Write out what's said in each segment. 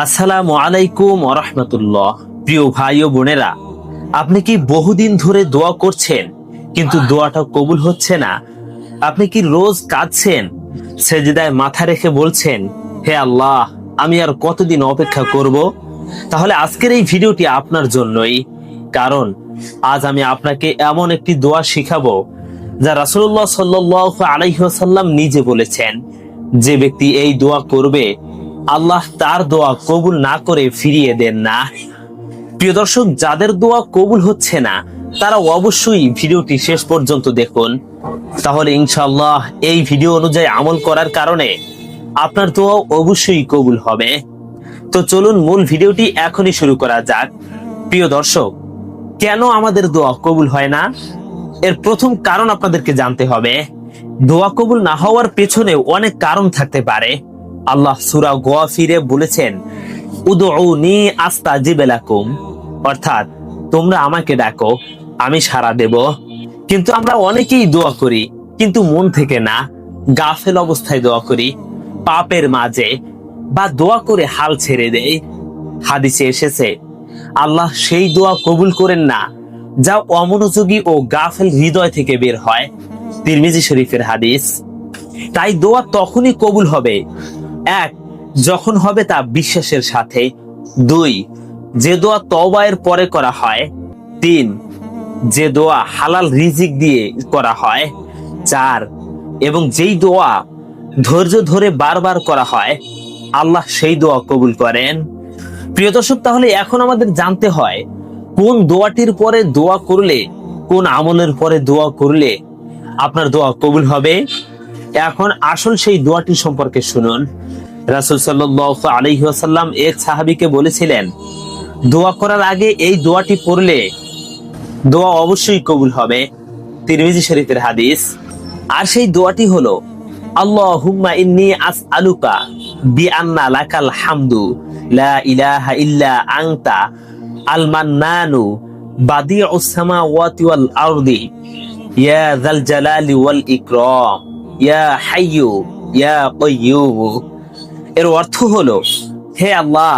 আসসালামু আলাইকুম রহমতুল্লাহ। প্রিয় ভাই ও বোনেরা, আপনি কি বহুদিন ধরে দোয়া করছেন, কিন্তু দোয়াটা কবুল হচ্ছে না? আপনি কি রোজ কাঁদছেন? সেজদায় মাথা রেখে বলছেন, হে আল্লাহ, আমি আর কতদিন অপেক্ষা করব? তাহলে আজকের এই ভিডিওটি আপনার জন্যই, কারণ আজ আমি আপনাকে এমন একটি দোয়া শিখাবো, যা রাসূলুল্লাহ সাল্লাল্লাহু আলাইহি নিজে বলেছেন, যে ব্যক্তি এই দোয়া করবে আল্লাহ তার দোয়া কবুল না করে ফিরিয়ে দেন না। প্রিয় দর্শক, যাদের দোয়া কবুল হচ্ছে না, তারা অবশ্যই ভিডিওটি শেষ পর্যন্ত দেখুন। তাহলে ইনশাআল্লাহ এই ভিডিও অনুযায়ী আমল করার কারণে আপনার দোয়া অবশ্যই কবুল হবে। তো চলুন মূল ভিডিওটি এখনই শুরু করা যাক। প্রিয় দর্শক, কেন আমাদের দোয়া কবুল হয় না? এর প্রথম কারণ আপনাদেরকে জানতে হবে। দোয়া কবুল না হওয়ার পেছনে অনেক কারণ থাকতে পারে। আল্লাহ সুরা গোয়া ফিরে বলেছেন, উদউনি আস্তাজিবেলাকুম অর্থাৎ, তোমরা আমাকে ডাকো, আমি সাড়া দেব। কিন্তু আমরা অনেকেই দোয়া করি, কিন্তু মন থেকে না, গাফেল অবস্থায় দোয়া করি, পাপের মাঝে বা দোয়া করে হাল ছেড়ে দেয় হাদিসে এসেছে, আল্লাহ সেই দোয়া কবুল করেন না, যা অমনোযোগী ও গাফেল হৃদয় থেকে বের হয়। তিরমিজি শরীফের হাদিস, তাই দোয়া তখনই কবুল হবে এক, যখন হবে তা বিশ্বাসের সাথে। দুই, যে দোয়া তবায়ের পরে করা হয়। তিন, যে দোয়া হালাল রিজিক দিয়ে করা হয়। চার, এবং যেই দোয়া ধৈর্য ধরে বারবার করা হয়, আল্লাহ সেই দোয়া কবুল করেন। প্রিয় দর্শক, তাহলে এখন আমাদের জানতে হয়, কোন দোয়াটির পরে দোয়া করলে, কোন আমলের পরে দোয়া করলে আপনার দোয়া কবুল হবে? এখন আসল সেই দোয়াটি সম্পর্কে শুনুন। রাসুল সাল্লাহ আলহিহাসাল্লাম এক সাহাবিকে বলেছিলেন, দোয়া করার আগে এই দোয়াটি পড়লে দোয়া অবশ্যই কবুল হবে। তিরমিজি শরীফের হাদিস, আর সেই দোয়াটি হলো, আল্লাহুম্মা ইন্নি হামদু, লা ইয়া হাইয়ু, ইয়া কাইয়্যুম এর অর্থ হলো, হে আল্লাহ,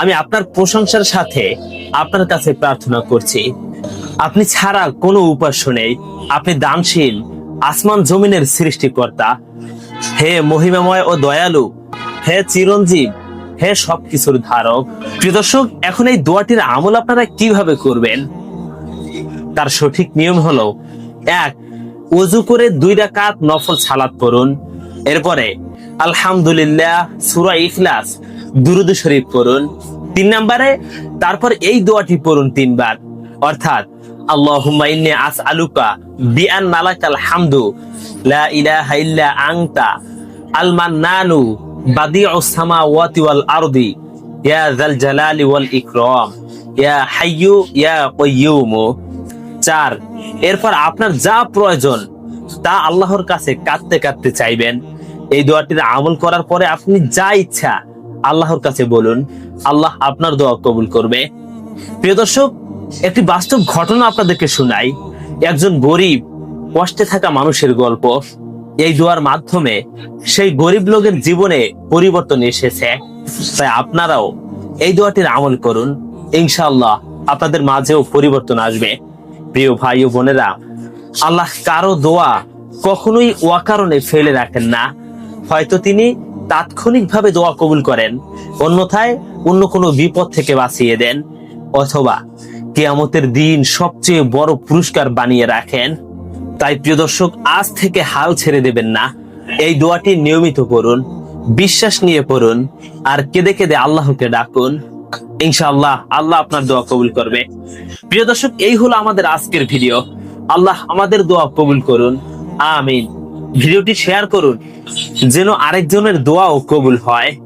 আমি আপনার প্রশংসার সাথে আপনার কাছে প্রার্থনা করছি। আপনি ছাড়া কোনো উপাস্য নেই। আপনি দানশীল, আসমান জমিনের সৃষ্টিকর্তা। হে মহিমাময় ও দয়ালু, হে চিরঞ্জীব, হে সবকিছুর ধারক। প্রিয় দর্শক, এখন এই দোয়াটির আমল আপনারা কীভাবে করবেন? তার সঠিক নিয়ম হলো, এক অজু করে দুই রাকাত নফল সালাত পড়ুন। এরপরে, আলহামদুলিল্লাহ, সুরা ইখলাস দুরুদ শরীফ পড়ুন। তিন নম্বরে, তারপর এই দোয়াটি পড়ুন তিনবার। অর্থাৎ হামদু, লা ওয়াল ইয়া চার এরপর আপনার যা প্রয়োজন তা আল্লাহর কাছে কাঁদতে কাঁদতে চাইবেন। এই দোয়াটির আমল করার পরে আপনি যা ইচ্ছা আল্লাহর কাছে বলুন, আল্লাহ আপনার দোয়া কবুল করবে। প্রিয় দর্শক, একটি বাস্তব ঘটনা আপনাদেরকে শোনাই। একজন গরিব, কষ্টে থাকা মানুষের গল্প। এই দোয়ার মাধ্যমে সেই গরিব লোকের জীবনে পরিবর্তন এসেছে। তাই আপনারাও এই দোয়াটির আমল করুন। ইনশাআল্লাহ আপনাদের মাঝেও পরিবর্তন আসবে। প্রিয় ভাই ও বোনেরা, আল্লাহ কারও দোয়া কখনোই অকারণে ফেলে রাখেন না। হয়তো তিনি তাৎক্ষণিকভাবে দোয়া কবুল করেন, অন্যথায় অন্য কোনো বিপদ থেকে বাঁচিয়ে দেন, অথবা কেয়ামতের দিন সবচেয়ে বড় পুরস্কার বানিয়ে রাখেন। তাই প্রিয় দর্শক, আজ থেকে হাল ছেড়ে দেবেন না। এই দোয়াটি নিয়মিত করুন বিশ্বাস নিয়ে পড়ুন, আর কেঁদে কেঁদে আল্লাহকে ডাকুন। ইনশাআল্লাহ আল্লাহ আপনার দোয়া কবুল করবে। প্রিয় দর্শক, এই হলো আমাদের আজকের ভিডিও। আল্লাহ আমাদের দোয়া কবুল করুন। আমিন। ভিডিওটি শেয়ার করুন, যেন আরেকজনের দোয়াও কবুল হয়।